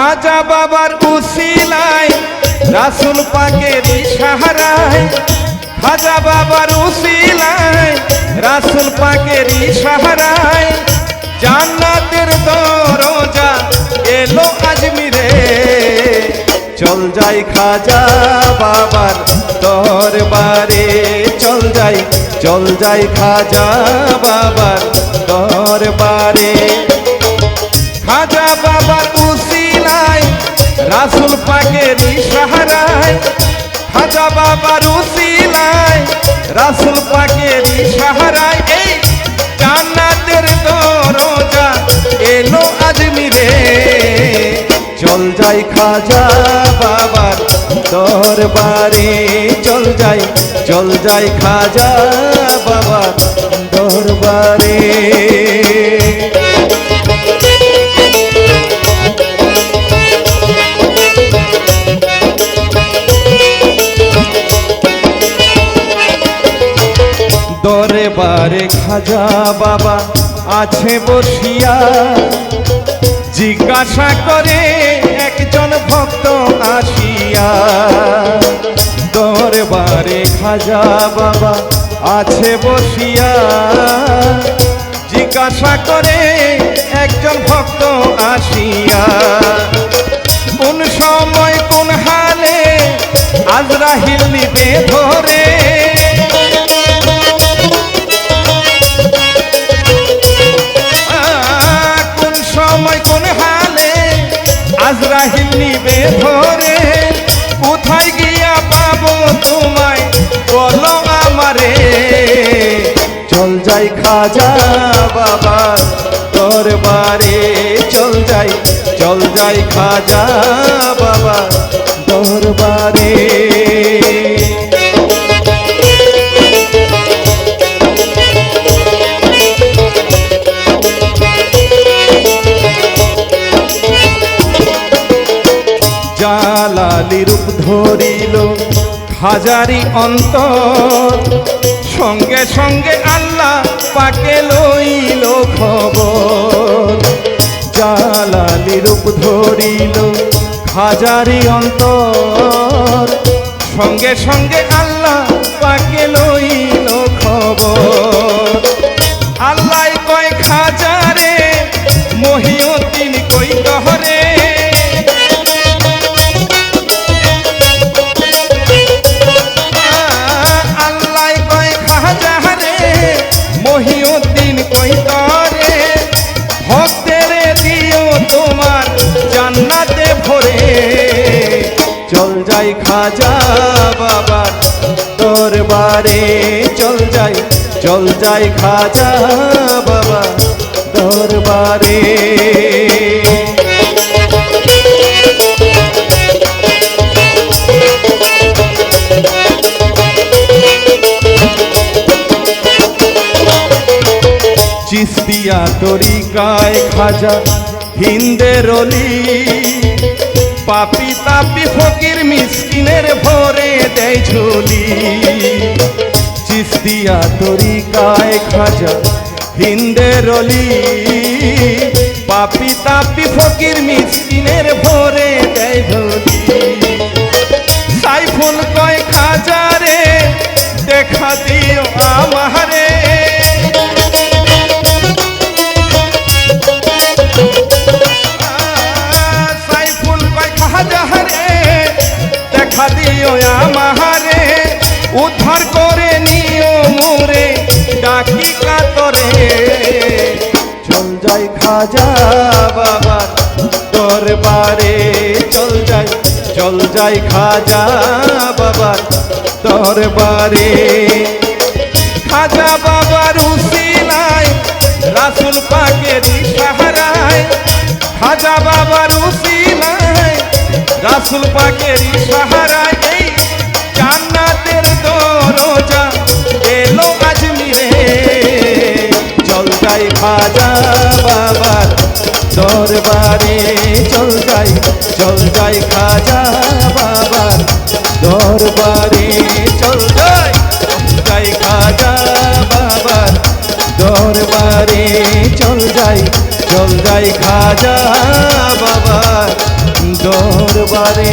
খাজা বাবার উসিলায়, রাসুল পাকের ইশারায়। খাজা বাবার উসিলায়, রাসুল পাকের ইশারায়। জান্নাতের দরজা এলো আজমিরে। চল যাই খাজা বাবার দরবারে, চল যাই চল যাই খাজা বাবার দরবারে। খাজা বাবার উসিলায় রাসুল পাকের ইশারায় খাজা বাবার উসিলায়, রাসুল পাকের ইশারায় এই জান্নাতের দরজা এলো আজমিরে। চল যাই খাজা বাবার দরবারে, চল যাই চল যাই খাজা বাবার দরবারে। দরবারে খাজা বাবা আছে বসিয়া। জিজ্ঞাসা করে একজন ভক্ত আসিয়া দরবারে খাজা বাবা আছে বসিয়া? জিজ্ঞাসা করে একজন ভক্ত আসিয়া, কোন সময় কোন হালে আজরাহিল নিবে ধরে? যাই খাজা বাবা দরবারে চল যাই চল যাই খাজা বাবা দরবারে জালালি রূপ ধরিল হাজারি অন্তর। সঙ্গে সঙ্গে আল্লাহ পাকে লইল খবর। জালালি রূপ ধরিল হাজারি অন্তর। সঙ্গে সঙ্গে আল্লাহ পাকে লইল খবর। যাই খাজা বাবার দরবারে চল যাই চল যাই খাজা বাবা দরবারে চিস্তিয়া তরিকায় খাজা, হিন্দের অলি। পাপি তাপি ফকির মিসকিনের ভরে দেয় ঝুলি। চিস্তিয়া তরিকায় খাজা হিন্দের অলি। পাপি তাপি ফকির মিসকিনের ভরে দেয় ঝুলি। সাইফুল কয় খাজারে দেখা দিও আমারে দেখা দিও আমারে, উদ্ধার করে নিও মোরে, ডাকি কাতরে। চল যাই খাজা বাবার দরবারে, চল যাই চল যাই খাজা বাবার দরবারে। খাজা বাবার উসিলায়, রাসুল পাকের ইশারায়। খাজা বাবার উসিলায় রাসুল পাকের ইশারায় এই জান্নাতের দরজা এলো আজমিরে চল যাই খাজা বাবার দরবারে। চল যাই চল যাই খাজা বাবার দরবারে। চল যাই যাই খাজা বাবার দরবারে। চল যাই চল যাই খাজা বাবার দরবারে।